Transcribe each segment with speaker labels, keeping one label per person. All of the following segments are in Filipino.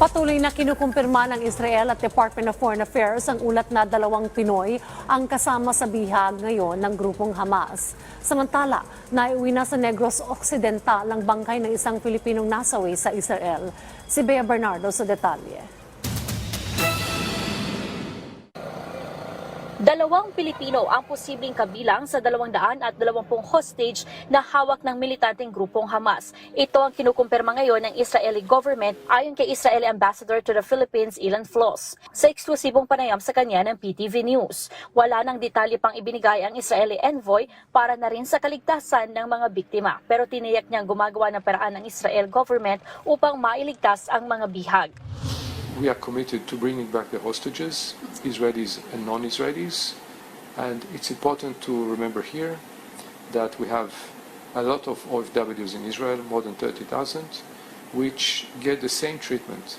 Speaker 1: Patuloy na kinukumpirma ng Israel at Department of Foreign Affairs ang ulat na dalawang Pinoy ang kasama sa bihag ngayon ng grupong Hamas. Samantala, naiuwi na sa Negros Occidental ang bangkay ng isang Pilipinong nasawi sa Israel. Si Bea Bernardo sa detalye.
Speaker 2: Dalawang Pilipino ang posibleng kabilang sa 220 hostage na hawak ng militanteng grupong Hamas. Ito ang kinukumpirma ngayon ng Israeli government ayon kay Israeli Ambassador to the Philippines, Ilan Floss. Sa eksklusibong panayam sa kanya ng PTV News, wala nang detalye pang ibinigay ang Israeli envoy para na rin sa kaligtasan ng mga biktima. Pero tiniyak niyang gumagawa ng paraan ng Israel government upang mailigtas ang mga bihag.
Speaker 3: We are committed to bringing back the hostages, Israelis and non-Israelis. And it's important to remember here that we have a lot of OFWs in Israel, more than 30,000, which get the same treatment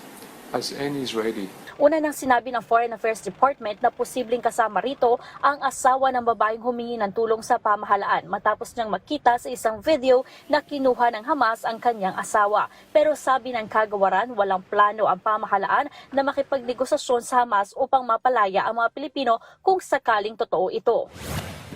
Speaker 3: as any Israeli
Speaker 2: Una nang sinabi ng Foreign Affairs Department na posibleng kasama rito ang asawa ng babaeng humingi ng tulong sa pamahalaan matapos niyang makita sa isang video na kinuha ng Hamas ang kanyang asawa. Pero sabi ng kagawaran, walang plano ang pamahalaan na makipagnegosasyon sa Hamas upang mapalaya ang mga Pilipino kung sakaling totoo ito.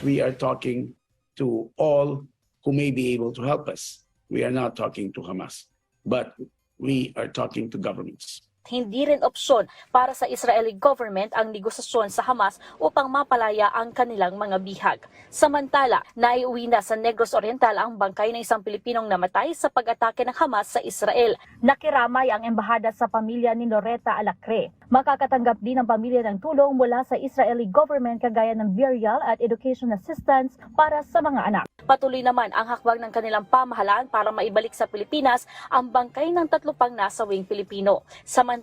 Speaker 4: we are talking to all who may be able to help us. We are not talking to Hamas, but we are talking to governments.
Speaker 2: Hindi rin opsyon para sa Israeli government ang negosasyon sa Hamas upang mapalaya ang kanilang mga bihag. Samantala, naiuwi na sa Negros Oriental ang bangkay ng isang Pilipinong namatay sa pag-atake ng Hamas sa Israel. Nakiramay ang embahada sa pamilya ni Loretta Alacre. Makakatanggap din ang pamilya ng tulong mula sa Israeli government kagaya ng burial at education assistance para sa mga anak. Patuloy naman ang hakbang ng kanilang pamahalaan para maibalik sa Pilipinas ang bangkay ng tatlo pang nasawing Pilipino. Samantala,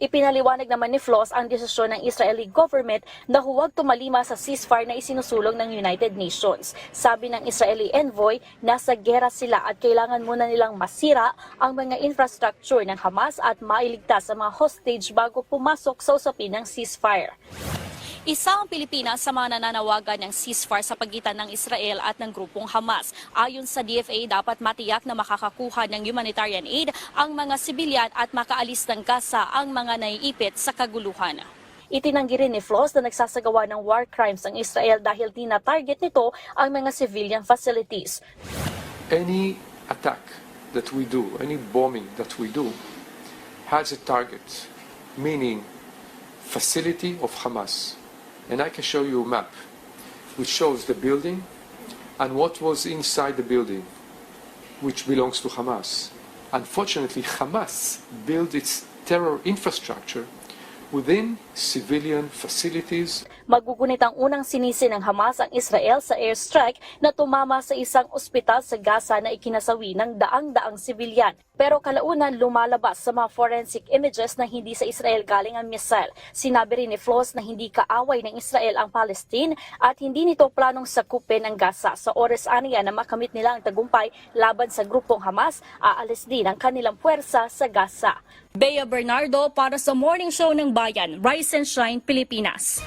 Speaker 2: ipinaliwanag naman ni Floss ang desisyon ng Israeli government na huwag tumalima sa ceasefire na isinusulong ng United Nations. Sabi ng Israeli envoy, nasa gera sila at kailangan muna nilang masira ang mga infrastructure ng Hamas at mailigtas ang mga hostage bago pumasok sa usapin ng ceasefire. Isa ang Pilipinas sa mga nananawagan ng ceasefire sa pagitan ng Israel at ng grupong Hamas. Ayon sa DFA, dapat matiyak na makakakuha ng humanitarian aid ang mga sibilyan at makaalis ng Gaza ang mga naiipit sa kaguluhan. Itinanggi rin ni Floss na nagsasagawa ng war crimes ang Israel dahil tina-target nito ang mga civilian facilities.
Speaker 3: any attack that we do, any bombing that we do, has a target, meaning facility of Hamas. And I can show you a map which shows the building and what was inside the building, which belongs to Hamas. Unfortunately, Hamas built its terror infrastructure within civilian facilities
Speaker 2: Magugunit ang unang sinisi ng Hamas ang Israel sa airstrike na tumama sa isang ospital sa Gaza na ikinasawi ng daang-daang sibilyan. Pero kalaunan lumalabas sa mga forensic images na hindi sa Israel galing ang missile. Sinabi rin ni Floss na hindi kaaway ng Israel ang Palestine at hindi nito planong sakupin ang Gaza. Sa oras aniya na makamit nila ang tagumpay laban sa grupong Hamas, aalis din ang kanilang puwersa sa Gaza. Bea Bernardo para sa Morning Show ng Bayan, Rise and Shine, Pilipinas.